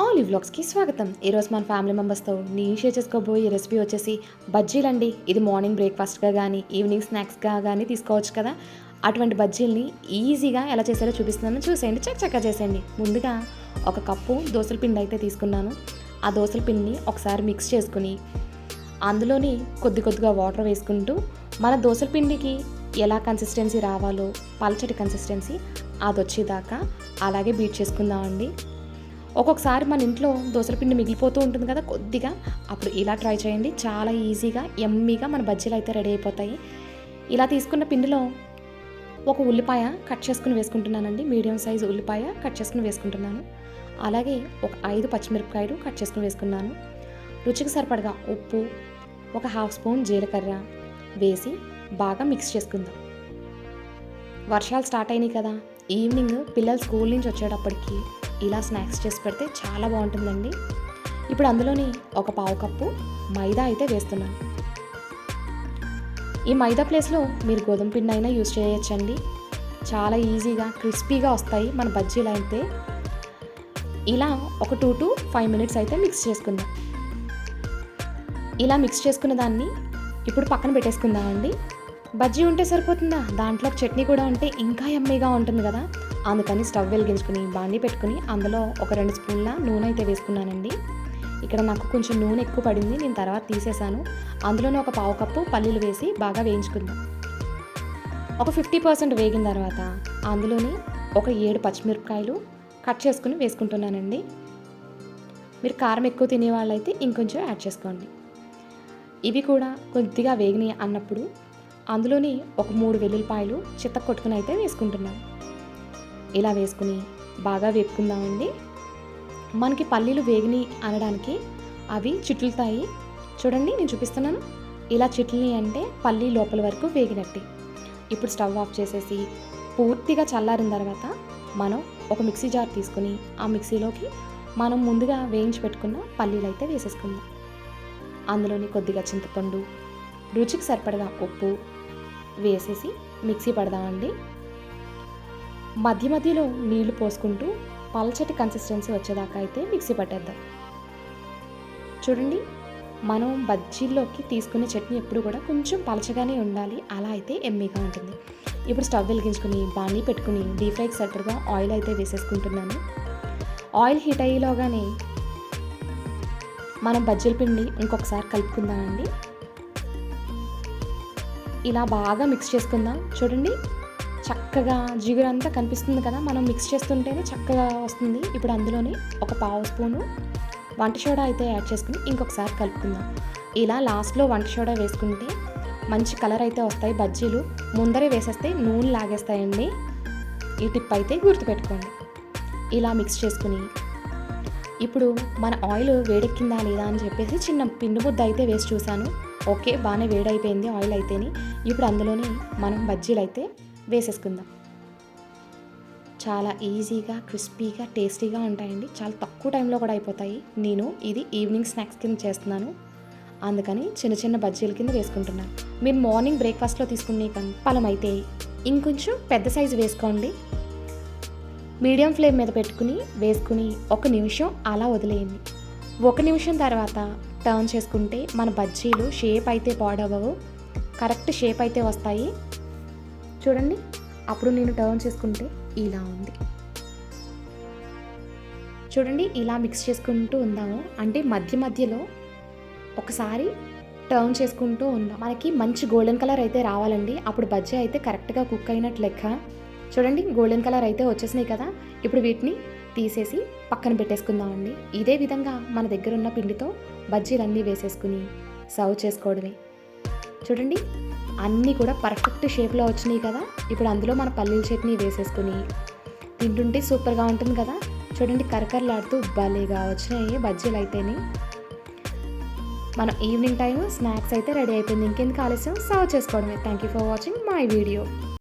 Olive వ్లాగ్స్కి స్వాగతం. ఈరోజు మన ఫ్యామిలీ మెంబర్స్తో నేను షేర్ చేసుకోబోయే రెసిపీ వచ్చేసి బజ్జీలండి ఇది మార్నింగ్ బ్రేక్ఫాస్ట్గా కానీ ఈవినింగ్ స్నాక్స్గా కానీ తీసుకోవచ్చు కదా. అటువంటి బజ్జీల్ని ఈజీగా ఎలా చేసారో చూపిస్తున్నాను. చూసేయండి చక్క చక్క చేసేయండి. ముందుగా ఒక కప్పు దోసల పిండి అయితే తీసుకున్నాను. ఆ దోసల పిండిని ఒకసారి మిక్స్ చేసుకుని అందులోని కొద్ది కొద్దిగా వాటర్ వేసుకుంటూ మన దోసల పిండికి ఎలా కన్సిస్టెన్సీ రావాలో పలచటి కన్సిస్టెన్సీ అది వచ్చేదాకా అలాగే బీట్ చేసుకుందామండి. ఒక్కొక్కసారి మన ఇంట్లో దోసల పిండి మిగిలిపోతూ ఉంటుంది కదా కొద్దిగా. అప్పుడు ఇలా ట్రై చేయండి. చాలా ఈజీగా ఎమ్మీగా మన బజ్జీలు అయితే రెడీ అయిపోతాయి. ఇలా తీసుకున్న పిండిలో ఒక ఉల్లిపాయ కట్ చేసుకుని వేసుకుంటున్నానండి. మీడియం సైజు ఉల్లిపాయ కట్ చేసుకుని వేసుకుంటున్నాను. అలాగే ఒక ఐదు పచ్చిమిరపకాయలు కట్ చేసుకుని వేసుకున్నాను. రుచికి సరిపడగా ఉప్పు ఒక హాఫ్ స్పూన్ జీలకర్ర వేసి బాగా మిక్స్ చేసుకుందాం. వర్షాలు స్టార్ట్ అయినాయి కదా. ఈవినింగ్ పిల్లలు స్కూల్ నుంచి వచ్చేటప్పటికి ఇలా స్నాక్స్ చేసి పెడితే చాలా బాగుంటుందండి. ఇప్పుడు అందులోని ఒక పావు కప్పు మైదా అయితే వేస్తున్నాను. ఈ మైదా ప్లేస్లో మీరు గోధుమ పిండి అయినా యూజ్ చేయొచ్చండి. చాలా ఈజీగా క్రిస్పీగా వస్తాయి మన బజ్జీలు అయితే. ఇలా ఒక టూ టు ఫైవ్ మినిట్స్ అయితే మిక్స్ చేసుకుందాం. ఇలా మిక్స్ చేసుకున్న దాన్ని ఇప్పుడు పక్కన పెట్టేసుకుందామండి. బజ్జీ ఉంటే సరిపోతుందా? దాంట్లో చట్నీ కూడా ఉంటే ఇంకా ఎమ్మీగా ఉంటుంది కదా. అందుకని స్టవ్ వెలిగించుకుని బాండి పెట్టుకుని అందులో ఒక రెండు స్పూన్ల నూనె అయితే వేసుకున్నానండి. ఇక్కడ నాకు కొంచెం నూనె ఎక్కువ పడింది నేను తర్వాత తీసేసాను అందులోనే ఒక పావు కప్పు పల్లీలు వేసి బాగా వేయించుకుందాం. ఒక ఫిఫ్టీ పర్సెంట్ వేగిన తర్వాత అందులోని ఒక ఏడు పచ్చిమిరపకాయలు కట్ చేసుకుని వేసుకుంటున్నానండి. మీరు కారం ఎక్కువ తినే వాళ్ళైతే ఇంకొంచెం యాడ్ చేసుకోండి. ఇవి కూడా కొద్దిగా వేగినాయి అన్నప్పుడు అందులోని ఒక మూడు వెల్లుల్లిపాయలు చిత్త కొట్టుకుని అయితే వేసుకుంటున్నాను. ఇలా వేసుకుని బాగా వేపుకుందామండి. మనకి పల్లీలు వేగిని అనడానికి అవి చిట్లుతాయి. చూడండి నేను చూపిస్తున్నాను. ఇలా చిట్లని అంటే పల్లీ లోపల వరకు వేగినట్టే. ఇప్పుడు స్టవ్ ఆఫ్ చేసేసి పూర్తిగా చల్లారిన తర్వాత మనం ఒక మిక్సీ జార్ తీసుకుని ఆ మిక్సీలోకి మనం ముందుగా వేయించి పెట్టుకున్న పల్లీలు అయితే వేసేసుకుందాం. అందులోని కొద్దిగా చింతపండు రుచికి సరిపడగా ఉప్పు వేసేసి మిక్సీ పడదామండి. మధ్య మధ్యలో నీళ్ళు పోసుకుంటూ పల్చటి కన్సిస్టెన్సీ వచ్చేదాకా అయితే మిక్సీ పట్టేద్దాం. చూడండి మనం బజ్జీల్లోకి తీసుకునే చట్నీ ఎప్పుడు కూడా కొంచెం పలచగానే ఉండాలి. అలా అయితే ఎమ్మీగా ఉంటుంది. ఇప్పుడు స్టవ్ వెలిగించుకుని బాణీ పెట్టుకుని డీప్ ఫ్రైకి సరిపడగా ఆయిల్ అయితే వేసేసుకుంటున్నాను. ఆయిల్ హీట్ అయ్యేలోగానే మనం బజ్జీల పిండి ఇంకొకసారి కలుపుకుందామండి. ఇలా బాగా మిక్స్ చేసుకుందాం. చూడండి చక్కగా జిగురంతా కనిపిస్తుంది కదా మనం మిక్స్ చేస్తుంటేనే చక్కగా వస్తుంది. ఇప్పుడు అందులోనే ఒక పావు స్పూను వంట సోడా అయితే యాడ్ చేసుకుని ఇంకొకసారి కలుపుకుందాం. ఇలా లాస్ట్లో వంట సోడా వేసుకుంటే మంచి కలర్ అయితే వస్తాయి. బజ్జీలు ముందరే వేసేస్తే నూనె లాగేస్తాయండి. ఈ టిప్ అయితే గుర్తుపెట్టుకోండి. ఇలా మిక్స్ చేసుకుని ఇప్పుడు మన ఆయిల్ వేడెక్కిందా లేదా అని చెప్పేసి చిన్న పిండి ముద్ద అయితే వేసి చూశాను. ఓకే బాగానే వేడైపోయింది ఆయిల్ అయితేని. ఇప్పుడు అందులోనే మనం బజ్జీలు అయితే వేసేసుకుందాం. చాలా ఈజీగా క్రిస్పీగా టేస్టీగా ఉంటాయండి. చాలా తక్కువ టైంలో కూడా అయిపోతాయి. నేను ఇది ఈవినింగ్ స్నాక్స్ కింద చేస్తున్నాను. అందుకని చిన్న చిన్న బజ్జీల కింద వేసుకుంటున్నాను. మీరు మార్నింగ్ బ్రేక్ఫాస్ట్లో తీసుకునే పలం అయితే ఇంకొంచెం పెద్ద సైజు వేసుకోండి. మీడియం ఫ్లేమ్ మీద పెట్టుకుని వేసుకుని ఒక నిమిషం అలా వదిలేయండి. ఒక నిమిషం తర్వాత టర్న్ చేసుకుంటే మన బజ్జీలు షేప్ అయితే పాడవవు కరెక్ట్ షేప్ అయితే వస్తాయి. చూడండి. అప్పుడు నేను టర్న్ చేసుకుంటే ఇలా ఉంది. చూడండి ఇలా మిక్స్ చేసుకుంటూ ఉందాము. అంటే మధ్య మధ్యలో ఒకసారి టర్న్ చేసుకుంటూ ఉందాం. మనకి మంచి గోల్డెన్ కలర్ అయితే రావాలండి. అప్పుడు బజ్జీ అయితే కరెక్ట్గా కుక్ అయినట్లు లెక్క. చూడండి గోల్డెన్ కలర్ అయితే వచ్చేసినాయి కదా. ఇప్పుడు వీటిని తీసేసి పక్కన పెట్టేసుకుందామండి. ఇదే విధంగా మన దగ్గర ఉన్న పిండితో బజ్జీలన్నీ వేసేసుకుని సర్వ్ చేసుకోవడమే. చూడండి. అన్నీ కూడా పర్ఫెక్ట్ షేప్లో వచ్చినాయి కదా. ఇప్పుడు అందులో మన పల్లీల చట్నీ వేసేసుకుని తింటుంటే సూపర్గా ఉంటుంది కదా. చూడండి కరకరలాడుతూ భలేగా వచ్చినాయి బజ్జీలు అయితేనే. మన ఈవినింగ్ టైం స్నాక్స్ అయితే రెడీ అయిపోయింది. ఇంకెందుకు ఆలస్యం? సర్వ్ చేసుకోవడమే. Thank you for watching my video